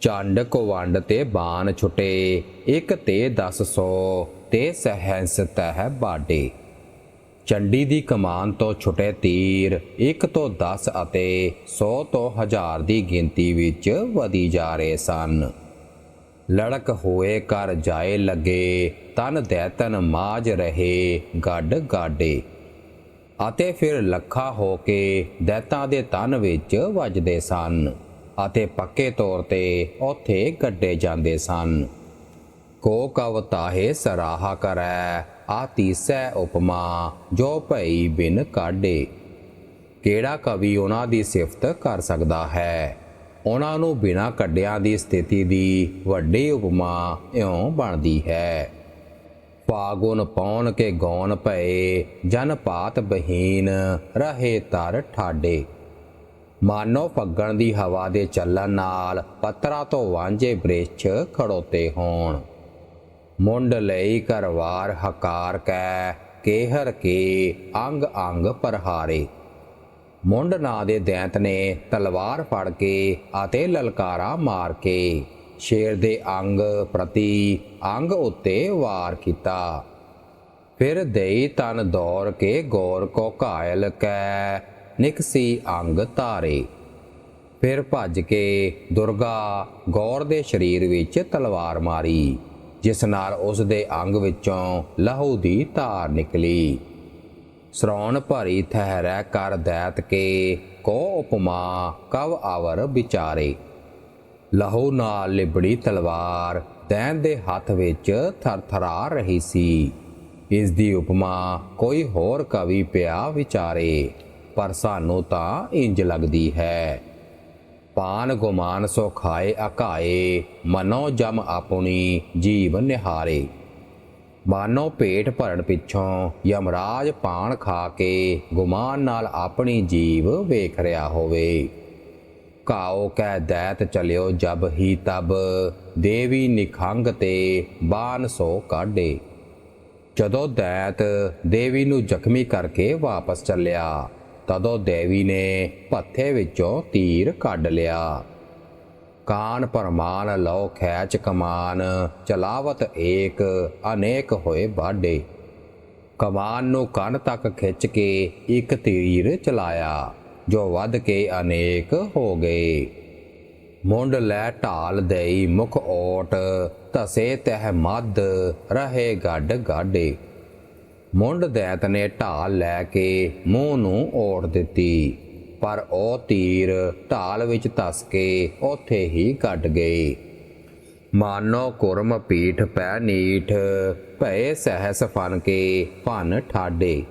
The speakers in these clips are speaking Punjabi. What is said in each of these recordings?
ਚੰਡ ਕੋ ਤੇ ਬਾਣ ਛੁਟੇ, ਇੱਕ ਤੇ 1000 ਤੇ ਸਹੰਸ ਤਹ ਬਾਡੇ। ਚੰਡੀ ਦੀ ਕਮਾਨ ਤੋਂ ਛੁਟੇ ਤੀਰ 1 ਤੋਂ 10 ਅਤੇ 100 ਤੋਂ 1000 ਦੀ ਗਿਣਤੀ ਵਿੱਚ ਵਧੀ ਜਾ ਰਹੇ ਸਨ। ਲੜਕ ਹੋਏ ਕਰ ਜਾਏ ਲੱਗੇ, ਤਨ ਦੈਤਨ ਮਾਜ ਰਹੇ ਗੱਡ ਗਾਡੇ। ਅਤੇ ਫਿਰ ਲੱਖਾ ਹੋ ਕੇ ਦੈਤਾਂ ਦੇ ਤਨ ਵਿੱਚ ਵੱਜਦੇ ਸਨ। ਅਤੇ ਪੱਕੇ ਤੌਰ ਤੇ ਉੱਥੇ ਗੱਡੇ ਜਾਂਦੇ ਸਨ। ਕੋ ਕਵ ਤਾਹੇ ਸਰਾਹਾ ਕਰੈ, ਆ ਤੀਸੈ ਉਪਮਾ ਜੋ ਭਈ ਬਿਨ ਕਾਢੇ। ਕਿਹੜਾ ਕਵੀ ਉਹਨਾਂ ਦੀ ਸਿਫਤ ਕਰ ਸਕਦਾ ਹੈ? ਉਹਨਾਂ ਨੂੰ ਬਿਨਾ ਕੱਢਿਆਂ ਦੀ ਸਥਿਤੀ ਦੀ ਵੱਡੀ ਉਪਮਾ ਇਉਂ ਬਣਦੀ ਹੈ। ਫਾਗੁਨ ਪਾਉਣ ਕੇ ਗੌਣ ਭਏ, ਜਨ ਪਾਤ ਬਹੀਨ, ਰਹੇ ਤਰ ਠਾਡੇ। ਮਾਨੋ ਫੱਗਣ ਦੀ ਹਵਾ ਦੇ ਚੱਲਣ ਨਾਲ ਪੱਤਰਾ ਤੋਂ ਵਾਂਝੇ ਬ੍ਰਿਛ ਖੜੋਤੇ ਹੋਣ। ਮੁੰਡ ਲਈ ਕਰਵਾਰ ਹਕਾਰ ਕੈ, ਕੇਹਰ ਕੇ ਅੰਗ ਅੰਗ ਪਰਹਾਰੇ। ਮੁੰਡ ਨਾਂ ਦੇ ਦੈਂਤ ਨੇ ਤਲਵਾਰ ਫੜ ਕੇ ਅਤੇ ਲਲਕਾਰਾ ਮਾਰ ਕੇ, ਸ਼ੇਰ ਦੇ ਅੰਗ ਪ੍ਰਤੀ ਅੰਗ ਉੱਤੇ ਵਾਰ ਕੀਤਾ। ਫਿਰ ਦੇਈ ਤਨ ਦੌੜ ਕੇ ਗੌਰ ਕੋ ਘਾਇਲ ਕੈ ਨਿਕਸੀ ਅੰਗ ਧਾਰੇ। ਫਿਰ ਭੱਜ ਕੇ ਦੁਰਗਾ ਗੌਰ ਦੇ ਸਰੀਰ ਵਿੱਚ ਤਲਵਾਰ ਮਾਰੀ, ਜਿਸ ਨਾਲ ਉਸ ਦੇ ਅੰਗ ਵਿੱਚੋਂ ਲਹੂ ਦੀ ਧਾਰ ਨਿਕਲੀ। ਸ਼ਰੌਣ ਭਰੀ ਥਹਿਰੈ ਕਰ ਦੈਤ ਕੇ ਕੋ ਉਪਮਾ ਕਵ ਆਵਰ ਵਿਚਾਰੇ। ਲਹੂ ਨਾਲ ਲਿਬੜੀ ਤਲਵਾਰ ਦੈਨ ਦੇ ਹੱਥ ਵਿੱਚ ਥਰਥਰਾ ਰਹੀ ਸੀ। ਇਸ ਦੀ ਉਪਮਾ ਕੋਈ ਹੋਰ ਕਵੀ ਪਿਆ ਵਿਚਾਰੇ। ਪਰ ਸਾਨੂੰ ਤਾਂ ਇੰਜ ਲੱਗਦੀ ਹੈ। ਪਾਨ ਗੁਮਾਨ ਸੋ ਖਾਏ ਅਕਾਏ, ਮਨੋ ਜਮ ਆਪਣੀ ਜੀਵ ਨਿਹਾਰੇ। ਮਾਨੋ ਪੇਟ ਭਰਨ ਪਿੱਛੋਂ ਯਮਰਾਜ ਪਾਣ ਖਾ ਕੇ ਗੁਮਾਨ ਨਾਲ ਆਪਣੀ ਜੀਵ ਵੇਖ ਰਿਹਾ ਹੋਵੇ। ਕਾਓ ਕੈ ਦੈਤ ਚਲਿਓ ਜਬ ਹੀ ਤਬ, ਦੇਵੀ ਨਿਖੰਗ ਤੇ ਬਾਨ ਸੋ ਕਾਢੇ। ਜਦੋਂ ਦੈਤ ਦੇਵੀ ਨੂੰ ਜ਼ਖਮੀ ਕਰਕੇ ਵਾਪਸ ਚੱਲਿਆ ਤਦੋਂ ਦੇਵੀ ਨੇ ਪੱਥੇ ਵਿੱਚੋਂ ਤੀਰ ਕੱਢ ਲਿਆ। ਕਾਨ ਪਰਮਾਨ ਲਓ ਖੈਚ ਕਮਾਨ, ਚਲਾਵਤ ਏਕ, ਅਨੇਕ ਹੋਏ ਬਾਡੇ ਕਮਾਨ ਨੂੰ ਕੰਨ ਤੱਕ ਖਿੱਚ ਕੇ ਇੱਕ ਤੀਰ ਚਲਾਇਆ, ਜੋ ਵੱਧ ਕੇ ਅਨੇਕ ਹੋ ਗਏ। ਮੁੰਡ ਲੈ ਢਾਲ ਦੇਈ ਮੁਖ ਓਟ ਤਸੇ ਤਹਿ ਮਦ ਰਹੇ ਗੱਡ ਗਾਡੇ ਮੁੰਡ ਦੈਤ ਨੇ ਢਾਲ ਲੈ ਕੇ ਮੂੰਹ ਨੂੰ ਓੜ ਦਿੱਤੀ। ਪਰ ਉਹ ਤੀਰ ਢਾਲ ਵਿੱਚ ਧਸ ਕੇ ਉੱਥੇ ਹੀ ਕੱਟ ਗਏ ਮਾਨੋ ਕੁਰਮ ਪੀਠ ਪੈ ਨੀਠ, ਭਏ ਸਹਸ ਫਨ ਕੇ ਭਨ ਠਾਡੇ।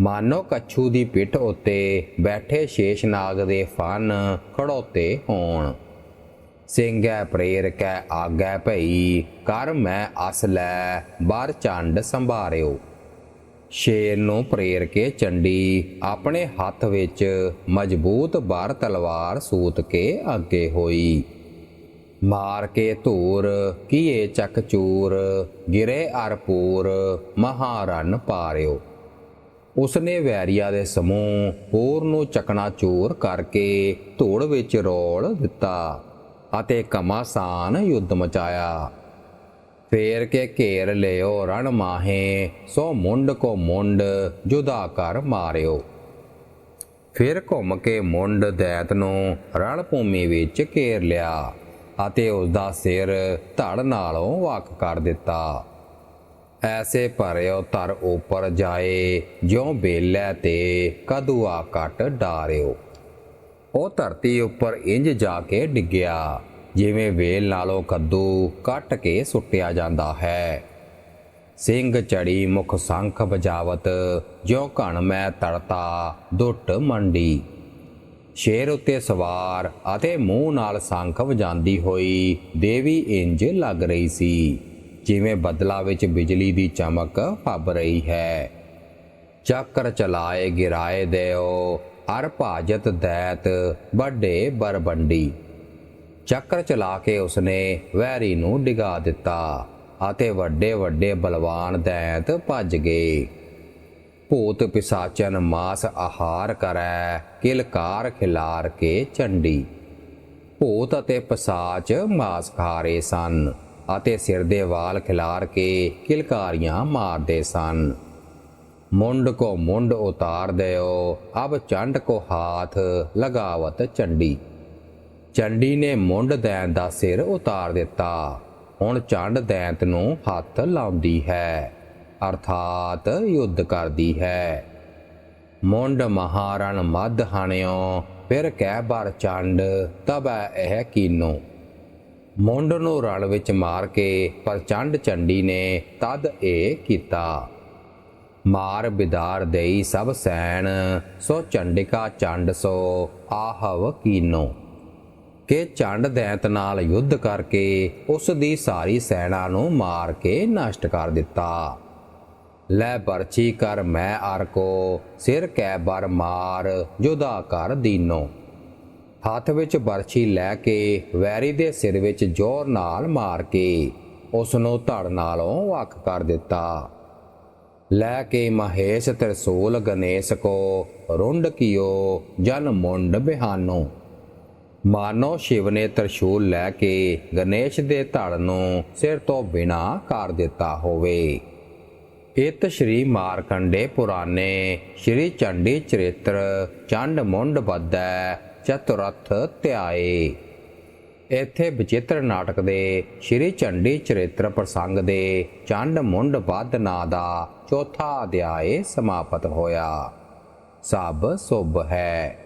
ਮਾਨੋ ਕੱਛੂ ਦੀ ਪਿੱਠ ਉੱਤੇ ਬੈਠੇ ਸ਼ੇਸ਼ਨਾਗ ਦੇ ਫਨ ਖੜੋਤੇ ਹੋਣ। ਸਿੰਘੈ ਪ੍ਰੇਰ ਕੈ ਆਗੈ ਭਈ, ਕਰ ਮੈਂ ਅਸ ਲੈ, ਬਾਰ ਚੰਡ ਸੰਭਾਰਿਓ। ਸ਼ੇਰ ਨੂੰ ਪ੍ਰੇਰ ਕੇ ਚੰਡੀ, ਆਪਣੇ ਹੱਥ ਵਿੱਚ ਮਜ਼ਬੂਤ ਬਾਰ ਤਲਵਾਰ ਸੂਤ ਕੇ ਅੱਗੇ ਹੋਈ। ਮਾਰ ਕੇ ਧੂਰ, ਕੀਏ ਚੱਕ ਚੂਰ, ਗਿਰੇ ਅਰਪੂਰ ਮਹਾਰਨ ਪਾਰਿਓ। ਉਸਨੇ ਵੈਰੀਆ ਦੇ ਸਮੂਹ ਪੂਰ ਨੂੰ ਚਕਨਾ ਚੂਰ ਕਰਕੇ ਧੂੜ ਵਿੱਚ ਰੋਲ ਦਿੱਤਾ ਅਤੇ ਕਮਾਸਾਨ ਯੁੱਧ ਮਚਾਇਆ। ਫੇਰ ਕੇ ਘੇਰ ਲਿਓ, ਰਣ ਮਾਹੇ, ਸੋ ਮੁੰਡ ਕੋ ਮੁੰਡ ਜੁਦਾ ਕਰ ਮਾਰਿਓ। ਫਿਰ ਘੁੰਮ ਕੇ ਮੁੰਡ ਦੈਤ ਨੂੰ ਰਣ ਭੂਮੀ ਵਿੱਚ ਘੇਰ ਲਿਆ ਅਤੇ ਉਸ ਦਾ ਸਿਰ ਧੜ ਨਾਲੋਂ ਵੱਖ ਕਰ ਦਿੱਤਾ। ਐਸੇ ਭਰਿਓ ਤਰ ਉਪਰ ਜਾਏ, ਜਿਉ ਬੇਲੇ ਤੇ ਕਦੂਆ ਕੱਟ ਡਾਰਿਓ। ਉਹ ਧਰਤੀ ਉੱਪਰ ਇੰਜ ਜਾ ਕੇ ਡਿੱਗਿਆ। ਜਿਵੇਂ ਵੇਲ ਨਾਲੋਂ ਕੱਦੂ ਕੱਟ ਕੇ ਸੁੱਟਿਆ ਜਾਂਦਾ ਹੈ। ਸਿੰਘ ਚੜੀ ਮੁਖ ਸੰਖ ਬਜਾਵਤ, ਜਿਉ ਘਣ ਮੈਂ ਤੜਤਾ ਦੁੱਟ ਮੰਡੀ। ਸ਼ੇਰ ਉੱਤੇ ਸਵਾਰ ਅਤੇ ਮੂੰਹ ਨਾਲ ਸੰਖ ਵਜਾਂਦੀ ਹੋਈ ਦੇਵੀ ਇੰਜ ਲੱਗ ਰਹੀ ਸੀ, ਜਿਵੇਂ ਬਦਲਾ ਵਿੱਚ ਬਿਜਲੀ ਦੀ ਚਮਕ ਫੱਬ ਰਹੀ ਹੈ। ਚੱਕਰ ਚਲਾਏ ਗਿਰਾਏ ਦਿਓ, ਹਰ ਭਾਜਤ ਦੈਤ ਵੱਡੇ ਬਰਬੰਡੀ। ਚੱਕਰ ਚਲਾ ਕੇ ਉਸਨੇ ਵੈਰੀ ਨੂੰ ਡਿਗਾ ਦਿੱਤਾ ਅਤੇ ਵੱਡੇ ਵੱਡੇ ਬਲਵਾਨ ਦੈਂਤ ਭੱਜ ਗਏ। ਭੂਤ ਪਿਸਾਚਨ ਮਾਸ ਆਹਾਰ ਕਰੈ, ਕਿਲਕਾਰ ਖਿਲਾਰ ਕੇ ਚੰਡੀ। ਭੂਤ ਅਤੇ ਪਿਸਾਚ ਮਾਸ ਖਾ ਰਹੇ ਸਨ ਅਤੇ ਸਿਰ ਦੇ ਵਾਲ ਖਿਲਾਰ ਕੇ ਕਿਲਕਾਰੀਆਂ ਮਾਰਦੇ ਸਨ। ਮੁੰਡ ਕੋ ਮੁੰਡ ਉਤਾਰ ਦਿਓ, ਅਬ ਚੰਡ ਕੋ ਹਾਥ ਲਗਾਵਤ ਚੰਡੀ। ਚੰਡੀ ਨੇ ਮੁੰਡ ਦੈਂਤ ਦਾ ਸਿਰ ਉਤਾਰ ਦਿੱਤਾ। ਹੁਣ ਚੰਡ ਦੈਂਤ ਨੂੰ ਹੱਥ ਲਾਉਂਦੀ ਹੈ, ਅਰਥਾਤ ਯੁੱਧ ਕਰਦੀ ਹੈ। ਮੁੰਡ ਮਹਾਰਣ ਮਦ ਹਣਿਓ, ਫਿਰ ਕਹਿ ਬਰ ਚੰਡ, ਤਬੈ ਇਹ ਕੀਨੋ। ਮੁੰਡ ਨੂੰ ਰਣ ਵਿੱਚ ਮਾਰ ਕੇ ਪ੍ਰਚੰਡ ਚੰਡੀ ਨੇ ਤਦ ਇਹ ਕੀਤਾ। ਮਾਰ ਬਿਦਾਰ ਦੇਈ ਸਭ ਸੈਣ, ਸੋ ਚੰਡਿਕਾ ਚੰਡ ਸੋ ਆਹਵ ਕੀਨੋ। ਕਿ ਚੰਡ ਦੈਂਤ ਨਾਲ ਯੁੱਧ ਕਰਕੇ ਉਸ ਦੀ ਸਾਰੀ ਸੈਨਾ ਨੂੰ ਮਾਰ ਕੇ ਨਸ਼ਟ ਕਰ ਦਿੱਤਾ। ਲੈ ਬਰਛੀ ਕਰ ਮੈਂ ਅਰ ਕੋ, ਸਿਰ ਕੈ ਬਰ ਮਾਰ, ਜੁਦਾ ਕਰ ਦੀਨੋ। ਹੱਥ ਵਿੱਚ ਬਰਛੀ ਲੈ ਕੇ ਵੈਰੀ ਦੇ ਸਿਰ ਵਿੱਚ ਜ਼ੋਰ ਨਾਲ ਮਾਰ ਕੇ ਉਸ ਨੂੰ ਧੜ ਨਾਲੋਂ ਵੱਖ ਕਰ ਦਿੱਤਾ। ਲੈ ਕੇ ਮਹੇਸ਼ ਤਰਸੂਲ ਗਣੇਸ਼ ਕੋ, ਰੁੰਡ ਕੀਓ ਜਨ ਮੁੰਡ ਬਿਹਾਨੋ। ਮਾਨੋ ਸ਼ਿਵ ਨੇ ਤਰਸ਼ੂਲ ਲੈ ਕੇ ਗਣੇਸ਼ ਦੇ ਧੜ ਨੂੰ ਸਿਰ ਤੋਂ ਬਿਨਾ ਕਰ ਦਿੱਤਾ ਹੋਵੇ। ਇਤ ਸ਼੍ਰੀ ਮਾਰਕੰਡੇ ਪੁਰਾਣੇ ਸ਼੍ਰੀ ਚੰਡੀ ਚਰਿਤ੍ਰ ਚੰਡ ਮੁੰਡ ਬੱਧੈ ਚਤੁਰਥ ਧਿਆਏ। ਇੱਥੇ ਵਿਚਿੱਤਰ ਨਾਟਕ ਦੇ ਸ਼੍ਰੀ ਚੰਡੀ ਚਰਿਤ੍ਰ ਪ੍ਰਸੰਗ ਦੇ ਚੰਡ ਮੁੰਡ ਬੱਧ ਨਾਂ ਦਾ ਚੌਥਾ ਅਧਿਆਏ ਸਮਾਪਤ ਹੋਇਆ। ਸਭ ਸੁਭ ਹੈ।